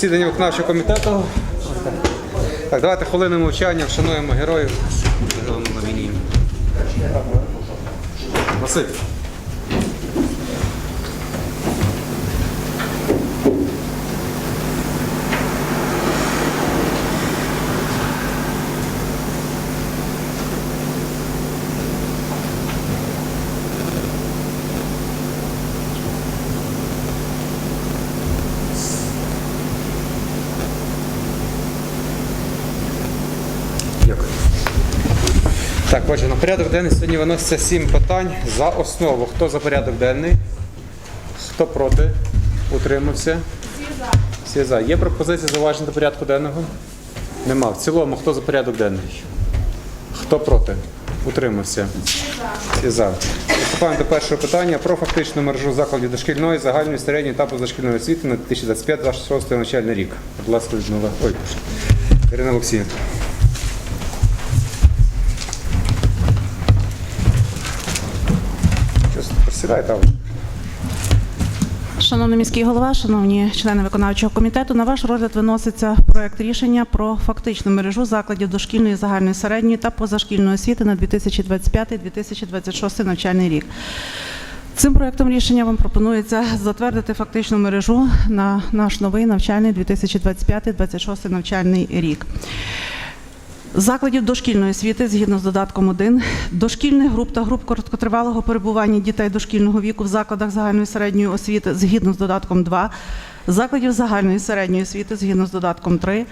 засідання виконавчого комітету. Так, давайте хвилину мовчання, вшануємо героїв. Василь. Так, отже, на порядок денний сьогодні виноситься сім питань за основу. Хто за порядок денний? Хто проти? Утримався? Всі за. Всі за. Є пропозиції зауважень до порядку денного? Нема. В цілому, хто за порядок денний? Хто проти? Утримався? Всі за. Приступаємо до першого питання про фактичну мережу закладів дошкільної, загальної, середньої та позашкільної освіти на 2025-2026 навчальний рік. Будь ласка, Людмила. Ой, Ірина Олексіївна. Щось там. Шановний міський голова, шановні члени виконавчого комітету, на ваш розгляд виноситься проект рішення про фактичну мережу закладів дошкільної, загальної середньої та позашкільної освіти на 2025-2026 навчальний рік. Цим проектом рішення вам пропонується затвердити фактичну мережу на наш новий навчальний 2025-2026 навчальний рік. Закладів дошкільної освіти згідно з додатком 1, дошкільних груп та груп короткотривалого перебування дітей дошкільного віку в закладах загальної середньої освіти згідно з додатком 2, закладів загальної середньої освіти згідно з додатком 3,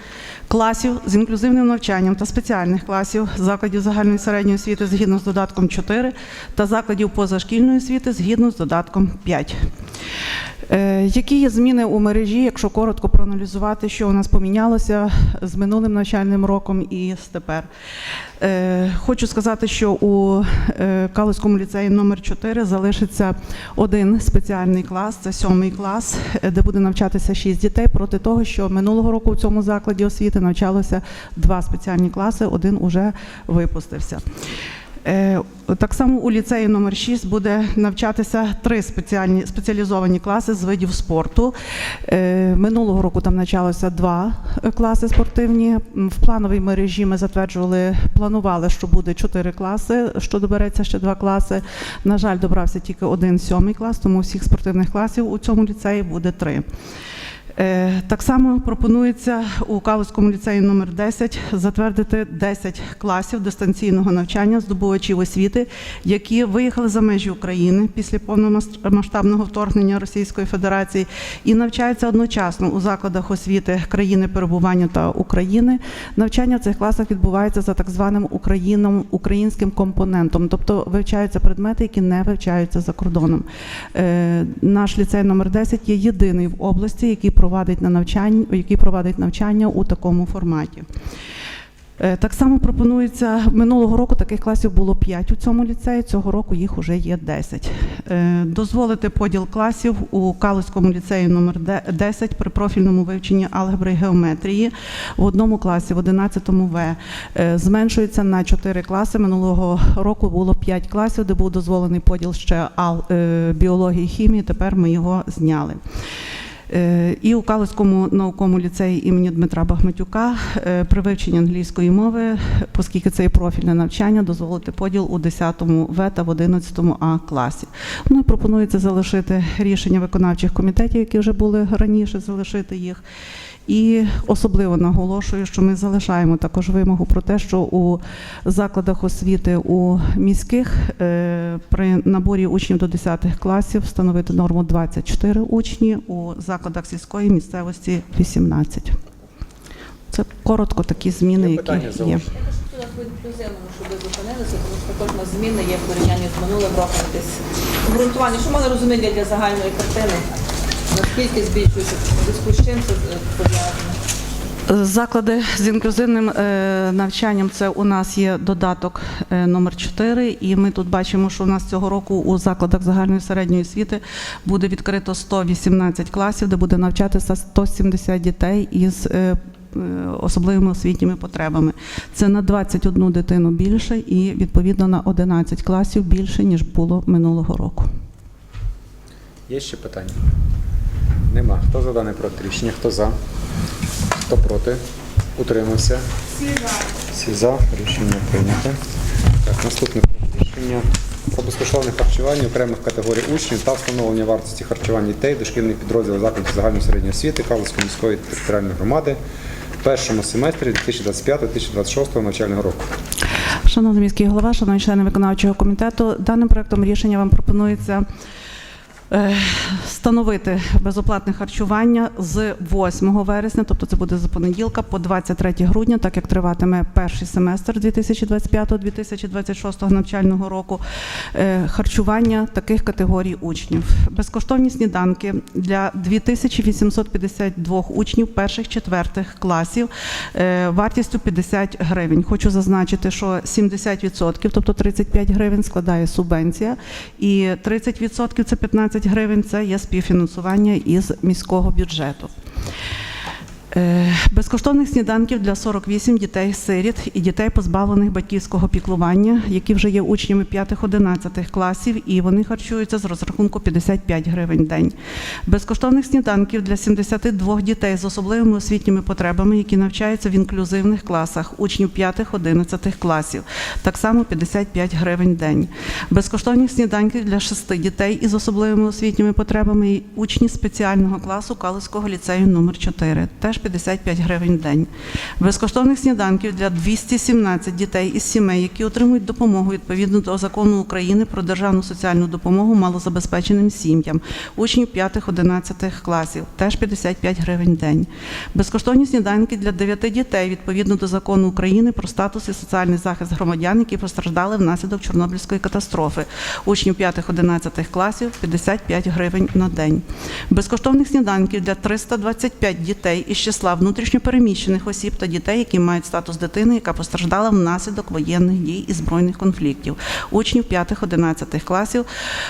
класів з інклюзивним навчанням та спеціальних класів закладів загальної середньої освіти згідно з додатком 4 та закладів позашкільної освіти згідно з додатком 5. Е, Які є зміни у мережі, якщо коротко проаналізувати, що у нас помінялося з минулим навчальним роком і з тепер? Е, Хочу сказати, що у е, Калузькому ліцеї номер 4 залишиться один спеціальний клас, це сьомий клас, де буде навчатися шість дітей, проти того, що минулого року у цьому закладі освіти навчалося два спеціальні класи, один уже випустився. Е, Так само у ліцеї номер 6 буде навчатися три спеціальні спеціалізовані класи з видів спорту. Е, Минулого року там навчалося два е, класи спортивні. В плановій мережі ми затверджували, планували, що буде чотири класи, що добереться ще два класи. На жаль, добрався тільки один сьомий клас, тому всіх спортивних класів у цьому ліцеї буде три. Е, Так само пропонується у Калузькому ліцеї номер 10 затвердити 10 класів дистанційного навчання здобувачів освіти, які виїхали за межі України після повномасштабного вторгнення Російської Федерації і навчаються одночасно у закладах освіти країни перебування та України. Навчання в цих класах відбувається за так званим Україном, українським компонентом, тобто вивчаються предмети, які не вивчаються за кордоном. Е, Наш ліцей номер 10 є єдиний в області, який провадить на навчання, який провадить навчання у такому форматі. Е, Так само пропонується минулого року таких класів було 5 у цьому ліцеї. Цього року їх вже є 10. Е, Дозволити поділ класів у Калузькому ліцеї номер 10 при профільному вивченні алгебри і геометрії в одному класі, в 11 В. Е, Зменшується на 4 класи. Минулого року було 5 класів, де був дозволений поділ ще біології і хімії. Тепер ми його зняли. Е, І у Калицькому науковому ліцеї імені Дмитра Бахматюка е, при вивченні англійської мови, оскільки це є профільне навчання, дозволити поділ у 10 В та в 11 А класі. Ну і пропонується залишити рішення виконавчих комітетів, які вже були раніше, залишити їх. І особливо наголошую, що ми залишаємо також вимогу про те, що у закладах освіти у міських е, при наборі учнів до 10 класів встановити норму 24 учні, у закладах сільської місцевості 18. Це коротко такі зміни, Є які є. зауваження? Я хотіла інклюзивному, щоб ви зупинилися, тому що нас зміни є в порівнянні з минулим роком десь обґрунтування. Що мали розуміння для загальної картини? Наскільки збільшується зв'язку з чим це пов'язано? Заклади з інклюзивним е, навчанням це у нас є додаток е, номер 4 і ми тут бачимо, що у нас цього року у закладах загальної середньої освіти буде відкрито 118 класів, де буде навчатися 170 дітей із е, особливими освітніми потребами. Це на 21 дитину більше і відповідно на 11 класів більше ніж було минулого року. Є ще питання? Нема. Хто за даний проект рішення? Хто за? Хто проти? Утримався? Всі за. Рішення прийнято. Так, наступне рішення про безкоштовне харчування окремих категорій учнів та встановлення вартості харчування дітей дошкільних підрозділів закладів загальної середньої освіти Калицької міської територіальної громади в першому семестрі 2025-2026 навчального року. Шановний міський голова, шановні члени виконавчого комітету, даним проектом рішення вам пропонується встановити безоплатне харчування з 8 вересня, тобто це буде з понеділка, по 23 грудня, так як триватиме перший семестр 2025-2026 навчального року. е, Харчування таких категорій учнів. Безкоштовні сніданки для 2852 учнів перших-четвертих класів е, вартістю 50 гривень. Хочу зазначити, що 70%, тобто 35 гривень, складає субвенція, і 30% це 15 гривень це є співфінансування із міського бюджету. Е, Безкоштовних сніданків для 48 дітей-сиріт і дітей, позбавлених батьківського піклування, які вже є учнями 5-11 класів, і вони харчуються з розрахунку 55 гривень в день. Безкоштовних сніданків для 72 дітей з особливими освітніми потребами, які навчаються в інклюзивних класах, учнів 5-11 класів, так само 55 гривень в день. Безкоштовних сніданків для 6 дітей із особливими освітніми потребами, і учні спеціального класу Калицького ліцею номер 4 теж 55 гривень в день. Безкоштовних сніданків для 217 дітей із сімей, які отримують допомогу відповідно до закону України про державну соціальну допомогу малозабезпеченим сім'ям, учнів 5-11 класів, теж 55 гривень в день. Безкоштовні сніданки для 9 дітей відповідно до закону України про статус і соціальний захист громадян, які постраждали внаслідок Чорнобильської катастрофи, учнів 5-11 класів 55 гривень на день. Безкоштовних сніданків для 325 дітей із числа внутрішньопереміщених осіб та дітей, які мають статус дитини, яка постраждала внаслідок воєнних дій і збройних конфліктів, учнів 5-11 класів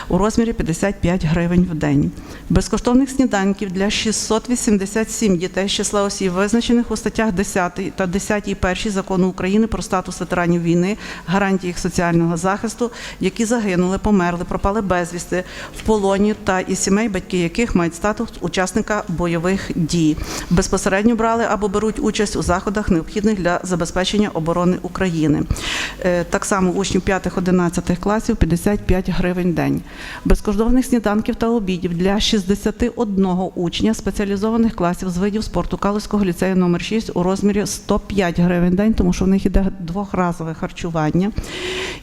у розмірі 55 гривень в день. Безкоштовних сніданків для 687 дітей з числа осіб, визначених у статтях 10 та 10 першій закону України про статус ветеранів війни, гарантії їх соціального захисту, які загинули, померли, пропали безвісти в полоні та із сімей, батьки яких мають статус учасника бойових дій. Безпосередньо брали або беруть участь у заходах, необхідних для забезпечення оборони України. Е, Так само учнів 5-11 класів 55 гривень день. Безкоштовних сніданків та обідів для 61 учня спеціалізованих класів з видів спорту Калицького ліцею номер 6 у розмірі 105 гривень день, тому що в них іде двохразове харчування.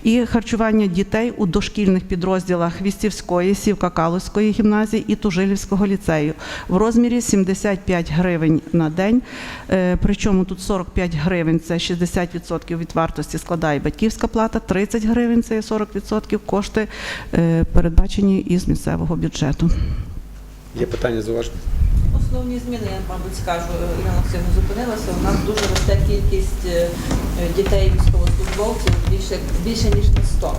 І харчування дітей у дошкільних підрозділах Вістівської, Сівка-Калузької гімназії і Тужилівського ліцею в розмірі 75 гривень на день. Е, Причому тут 45 гривень це 60% від вартості складає батьківська плата, 30 гривень це 40% кошти е, передбачені із місцевого бюджету. Є питання зауваження? Основні зміни, я, мабуть, скажу, Ірина Олексійовна зупинилася. У нас дуже росте кількість е, е, дітей військовослужбовців більше, більше ніж на 100.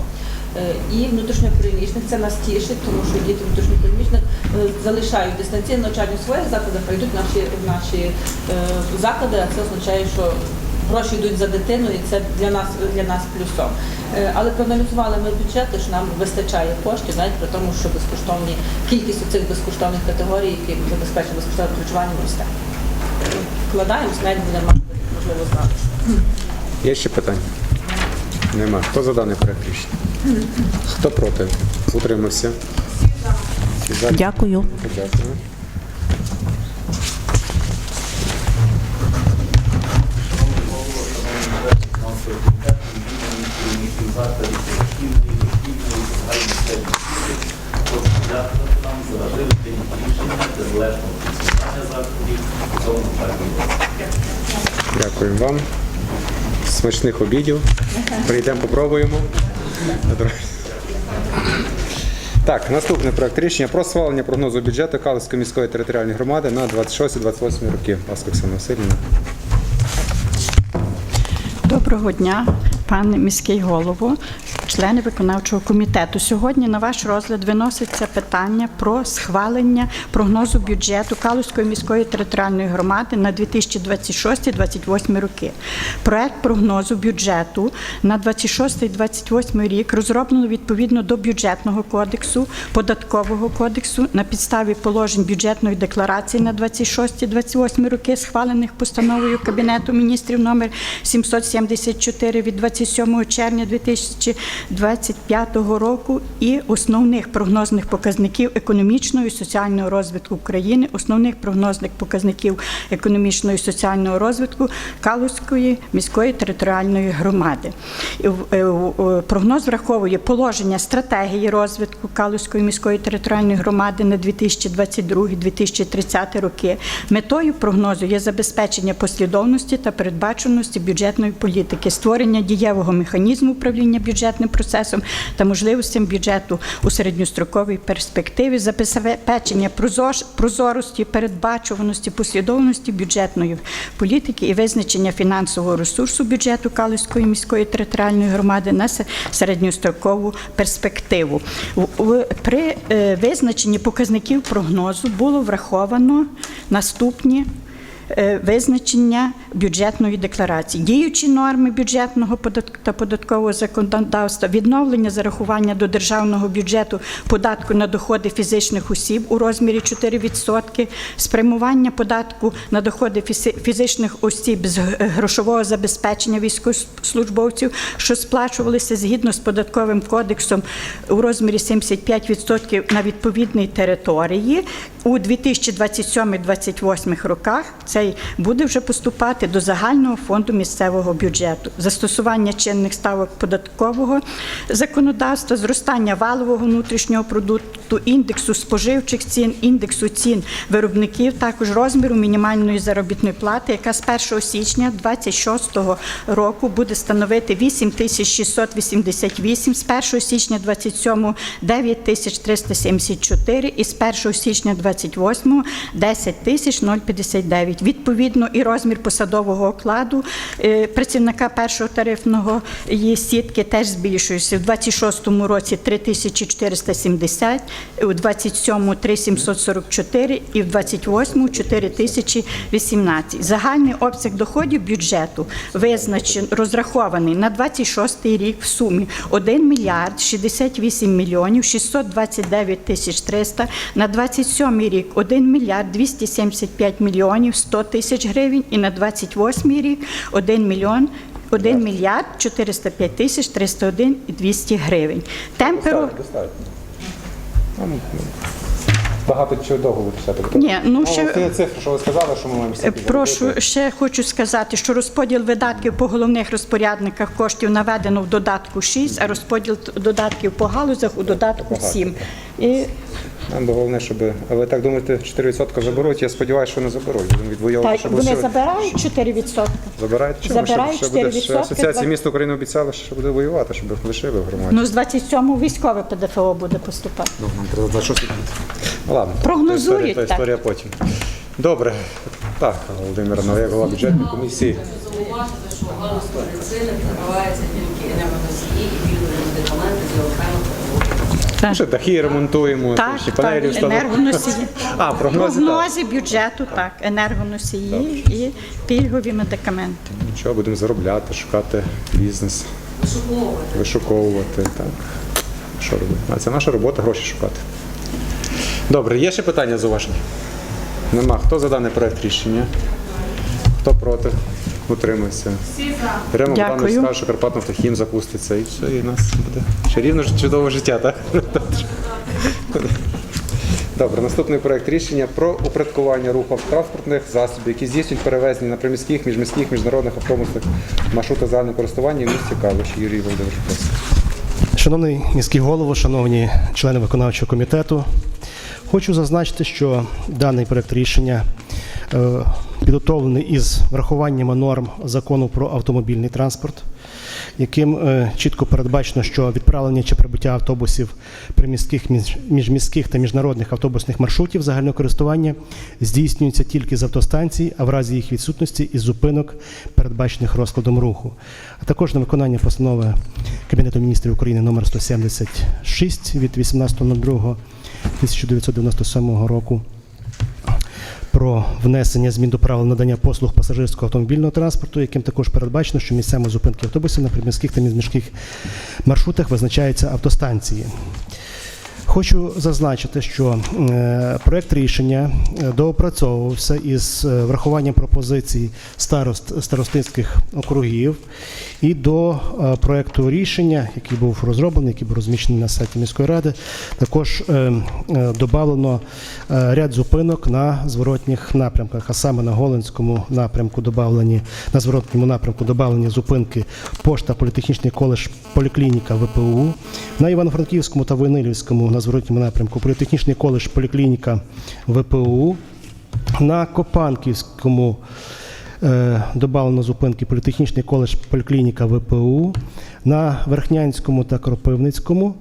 Е, І внутрішньопереміщених це нас тішить, тому що діти внутрішньопереміщених е, залишають дистанційне навчання в своїх закладах, а йдуть в наші, в наші е, заклади, а це означає, що гроші йдуть за дитину, і це для нас для нас плюсом. Але проаналізували ми бюджети, що нам вистачає коштів, навіть при тому, що безкоштовні кількість цих безкоштовних категорій, які забезпечують безкоштовне харчування, росте. Вкладаємось, навіть будемо мати можливо знати. Є ще питання? Нема. Хто за даний проект рішення? Хто проти? Утримався? Всі за. Дякую. Дякую. Дякую вам. Смачних обідів. Прийдемо, попробуємо. Так, наступний проект рішення про схвалення прогнозу бюджету Калицької міської територіальної громади на 26-28 роки. Ласка, Оксана Васильівна. Доброго дня. Пане міський голово, члени виконавчого комітету, сьогодні на ваш розгляд виноситься питання про схвалення прогнозу бюджету Калузької міської територіальної громади на 2026-2028 роки. Проект прогнозу бюджету на 26-28 рік розроблено відповідно до бюджетного кодексу, податкового кодексу на підставі положень бюджетної декларації на 26-28 роки, схвалених постановою Кабінету міністрів номер 774 від 27 червня 2025 року і основних прогнозних показників економічного і соціального розвитку України, основних прогнозних показників економічного і соціального розвитку Калузької міської територіальної громади. Е, Прогноз враховує положення стратегії розвитку Калузької міської територіальної громади на 2022-2030 роки. Метою прогнозу є забезпечення послідовності та передбаченості бюджетної політики, створення дієвого механізму управління бюджетним процесом та можливостям бюджету у середньостроковій перспективі, забезпечення прозор- прозорості, передбачуваності, послідовності бюджетної політики і визначення фінансового ресурсу бюджету Калузької міської територіальної громади на середньострокову перспективу. При е, визначенні показників прогнозу було враховано наступні визначення бюджетної декларації, діючі норми бюджетного та податкового законодавства, відновлення зарахування до державного бюджету податку на доходи фізичних осіб у розмірі 4%, спрямування податку на доходи фізичних осіб з грошового забезпечення військовослужбовців, що сплачувалися згідно з податковим кодексом у розмірі 75% на відповідній території у 2027-2028 роках. Цей буде вже поступати до загального фонду місцевого бюджету. Застосування чинних ставок податкового законодавства, зростання валового внутрішнього продукту, індексу споживчих цін, індексу цін виробників, також розміру мінімальної заробітної плати, яка з 1 січня 2026 року буде становити 8688, з 1 січня 27 9374 і з 1 січня 28 10059. Відповідно, і розмір посадового окладу е, працівника першого тарифного сітки теж збільшується. У 26 році 3470, у 27 3744 і в 28 4018. Загальний обсяг доходів бюджету визначен, розрахований на 26 рік в сумі 1 мільярд 68 мільйонів 629 тисяч 300, на 27 рік 1 мільярд 275 мільйонів 100 тисяч гривень і на 28 рік 1 мільйон 1 мільярд 405 тисяч 301 і 200 гривень. Темпи ро- Достатньо. Ну, Багато чого довго виписати. Ні, ну, ще- цифри, що ви сказали, що ми маємо всякі Прошу заробити. ще хочу сказати, що розподіл видатків по головних розпорядниках коштів наведено в додатку 6, а розподіл додатків по галузях у додатку 7. І Нам би головне, щоб. А ви так думаєте, 4% заберуть? Я сподіваюся, що не заберуть. Щоб вони забирають 4%. Забирають чому? забирають Щоб- щоб буде- 4%, ще Асоціація два- міст України обіцяла, що буде воювати, щоб лишили в громаді. Ну, з 27 військове ПДФО буде поступати. Ну, нам треба за щось. Ладно. Прогнозують, історія, то так. історія потім. Добре. Так, Володимир, ну, як голова бюджетної комісії. Зауважити, що галузь медицини прикривається тільки енергоносії і медикаменти для окремих. Так. Що дахи ремонтуємо, Так, ще панелі так, енергоносії. А, прогнози, так. Бюджету, так, енергоносії і пільгові медикаменти. Нічого, будемо заробляти, шукати бізнес, Вишуковувати. вишуковувати. Так. Що робити? А це наша робота, гроші шукати. Добре, є ще питання зауваження? Нема. Хто за даний проект рішення? Хто проти? Утримується. Беремо Дякую. Богданович скаже, що Карпатнафтохім запуститься і все, і у нас буде чарівне чудове життя, так? Добре, наступний проект рішення про упорядкування руху транспортних засобів, які здійснюють перевезення на приміських, міжміських, міжнародних автобусних маршрутах загального користування в місті Калуш. Юрій Володимирович, просить. Шановний міський голово, шановні члени виконавчого комітету, хочу зазначити, що даний проект рішення е, підготовлений із врахуванням норм закону про автомобільний транспорт. яким е, чітко передбачено, що відправлення чи прибуття автобусів приміських, між- міжміських та міжнародних автобусних маршрутів загального користування здійснюється тільки з автостанцій, а в разі їх відсутності із зупинок, передбачених розкладом руху. А також на виконання постанови Кабінету міністрів України номер 176 від 18.02.1997 року про внесення змін до правил надання послуг пасажирського автомобільного транспорту, яким також передбачено, що місцями зупинки автобусів на приміських та міжміських маршрутах визначаються автостанції. Хочу зазначити, що е, проект рішення е, доопрацьовувався із е, врахуванням пропозицій старост старостинських округів і до е, проекту рішення, який був розроблений, який був розміщений на сайті міської ради, також е, е, додано ряд зупинок на зворотніх напрямках, а саме на Голинському напрямку добавлені на зворотньому напрямку добавлені зупинки пошта, політехнічний коледж, поліклініка ВПУ, на Івано-Франківському та Войнилівському на зворотньому напрямку політехнічний коледж, поліклініка ВПУ, на Копанківському добавлено зупинки політехнічний коледж, поліклініка ВПУ, на Верхнянському та Кропивницькому.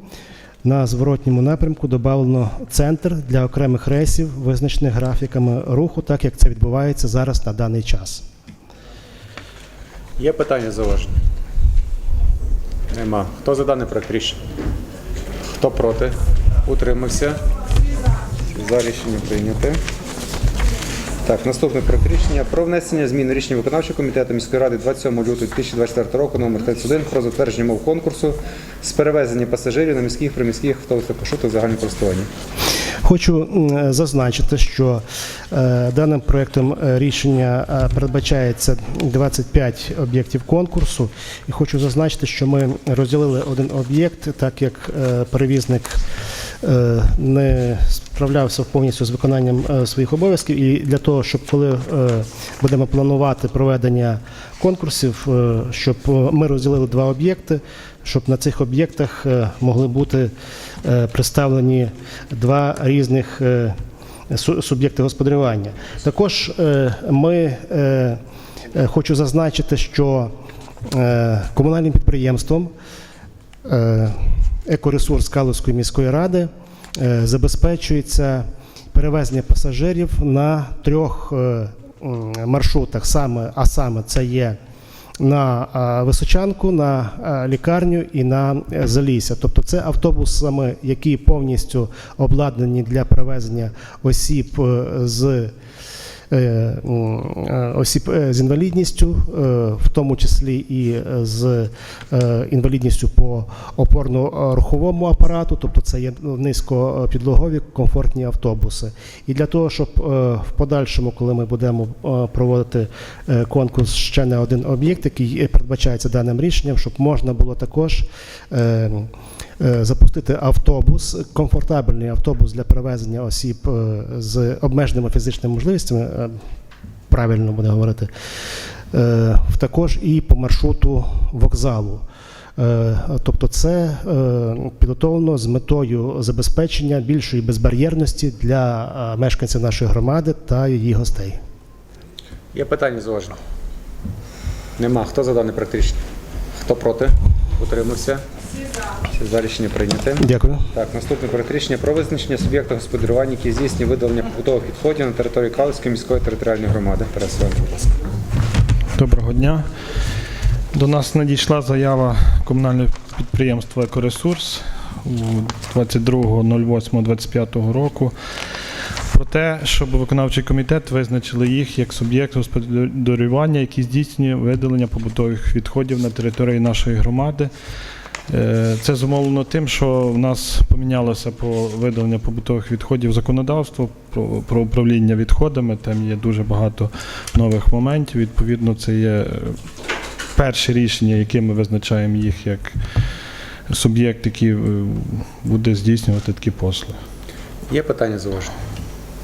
На зворотньому напрямку додано центр для окремих рейсів, визначених графіками руху, так як це відбувається зараз на даний час. Є питання зауваження? Нема. Хто за даний проект рішення? Хто проти? Утримався? За рішення прийняте. Так, наступне проект рішення про внесення змін рішення виконавчого комітету міської ради 27 лютого 2024 року номер 31 про затвердження мов конкурсу з перевезення пасажирів на міських приміських автобусних маршрутах загального користування. Хочу зазначити, що е, даним проектом е, рішення е, передбачається 25 об'єктів конкурсу, і хочу зазначити, що ми розділили один об'єкт, так як перевізник не справлявся повністю з виконанням е, своїх обов'язків, і для того, щоб коли е, будемо планувати проведення конкурсів, е, щоб е, ми розділили два об'єкти, щоб на цих об'єктах е, могли бути е, представлені два різних е, суб'єкти господарювання. Також е, ми е, е, хочу зазначити, що е, комунальним підприємством е, екоресурс Калузької міської ради е, забезпечується перевезення пасажирів на трьох е, маршрутах, саме, а саме це є на Височанку, на лікарню і на е, Залісся. Тобто це автобусами, які повністю обладнані для перевезення осіб е, з е, е, осіб е, з інвалідністю, е, в тому числі і е, з е, інвалідністю по опорно-руховому апарату, тобто це є низькопідлогові комфортні автобуси. І для того, щоб е, в подальшому, коли ми будемо е, проводити е, конкурс ще на один об'єкт, який е, передбачається даним рішенням, щоб можна було також е, е, запустити автобус, комфортабельний автобус для перевезення осіб е, з обмеженими фізичними можливостями, е, правильно буде говорити, е, також і по маршруту вокзалу. Е, Тобто це е, підготовлено з метою забезпечення більшої безбар'єрності для е, мешканців нашої громади та її гостей. Є питання зауваження? Нема. Хто за даний проект? Хто проти? Утримався? Всі за рішення прийняте. Дякую. Так, наступне проект рішення про визначення суб'єкта господарювання, який здійснює видалення побутових відходів на території Калицької міської територіальної громади. Тарас будь ласка. Доброго дня. До нас надійшла заява комунального підприємства Екоресурс у 22.08.25 року про те, щоб виконавчий комітет визначили їх як суб'єкт господарювання, який здійснює видалення побутових відходів на території нашої громади. Е, Це зумовлено тим, що в нас помінялося по видаленню побутових відходів законодавство про, управління відходами. Там є дуже багато нових моментів. Відповідно, це є е, перше рішення, яке ми визначаємо їх як суб'єкт, який е, буде здійснювати такі послуги. Є питання зауваження?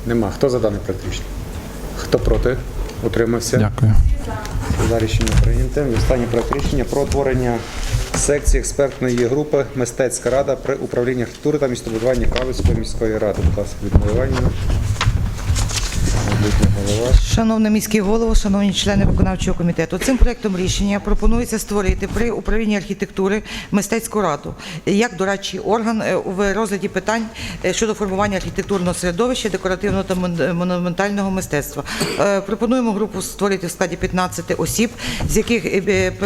Нема. Хто за даний проект рішення? Хто проти? Утримався? Дякую. За рішення прийняте. І останній проект рішення про утворення секції експертної групи Мистецька рада при управлінні архітектури та містобудування Калицької міської ради. Будь ласка, відмовування. Голова. Шановний міський голово, шановні члени виконавчого комітету, цим проектом рішення пропонується створити при управлінні архітектури мистецьку раду як дорадчий орган е, в розгляді питань е, щодо формування архітектурного середовища, декоративного та монументального мистецтва. Е, Пропонуємо групу створити в складі 15 осіб, з яких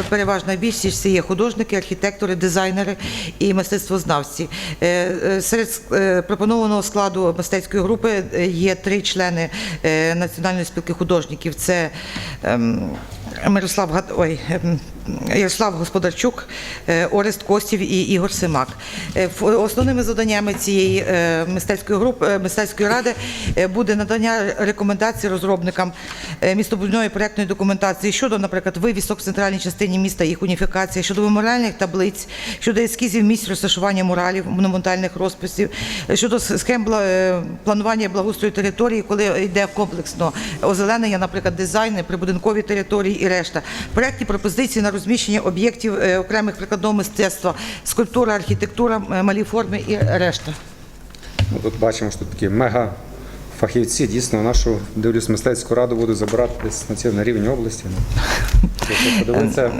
переважна більшість є художники, архітектори, дизайнери і мистецтвознавці. Серед пропонованого складу мистецької групи є три члени Національної спілки художників. Це ем, Мирослав. Ой, ем, Ярослав Господарчук, е, Орест Костів і Ігор Семак. Е, Основними завданнями цієї е, мистецької групи мистецької ради буде надання рекомендацій розробникам містобудівної проектної документації щодо, наприклад, вивісок в центральній частині міста, їх уніфікації, щодо меморіальних таблиць, щодо ескізів місць розташування муралів, монументальних розписів, щодо схем планування благоустрою території, коли йде комплексно озеленення, наприклад, дизайни, прибудинкові території і решта. Проекті пропозиції на розміщення об'єктів е, окремих прикладного мистецтва, скульптура, архітектура, е, малі форми і решта. Ми тут бачимо, що такі мега фахівці. Дійсно, нашу дивлюсь мистецьку раду будуть забирати десь на рівні області. Ну, подивитися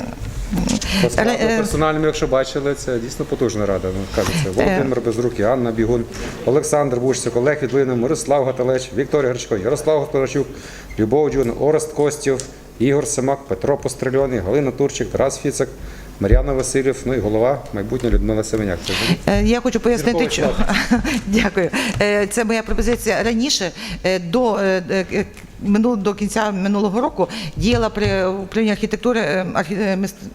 е, персональному, якщо бачили, це дійсно потужна рада. Ну, кажеться, Володимир Безрук, Анна Бігун, Олександр Бушцик, Олег Відлини, Мирослав Гаталеч, Вікторія Гречко, Ярослав Господарчук, Любов Дюн, Орест Костів, Ігор Семак, Петро Пострельоний, Галина Турчик, Тарас Фіцик, Мар'яна Васильєв, ну і голова майбутня Людмила Семеняк. Це Е, Я хочу пояснити, що дякую. Е, Це моя пропозиція раніше е, до. До кінця минулого року діяла при управлінні архітектури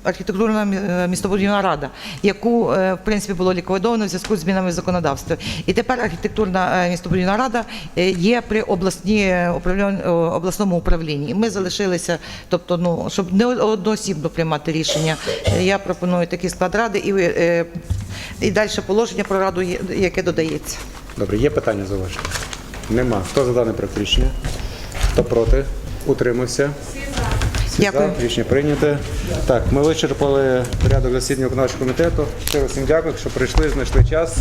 архітектурна містобудівна рада, яку в принципі було ліквідовано в зв'язку з змінами в законодавстві. І тепер архітектурна містобудівна рада є при обласній е, обласному управлінні. Ми залишилися, тобто, ну щоб не одноосібно приймати рішення. Е, Я пропоную такий склад ради і е, і далі положення про раду, яке додається. Добре, є питання зауваження? Нема. Хто за дане проект рішення? Хто проти? Утримався? Всі Дякую. за. Рішення прийнято. Так, ми вичерпали порядок засідання виконавчого комітету. Щиро всім дякую, що прийшли, знайшли час.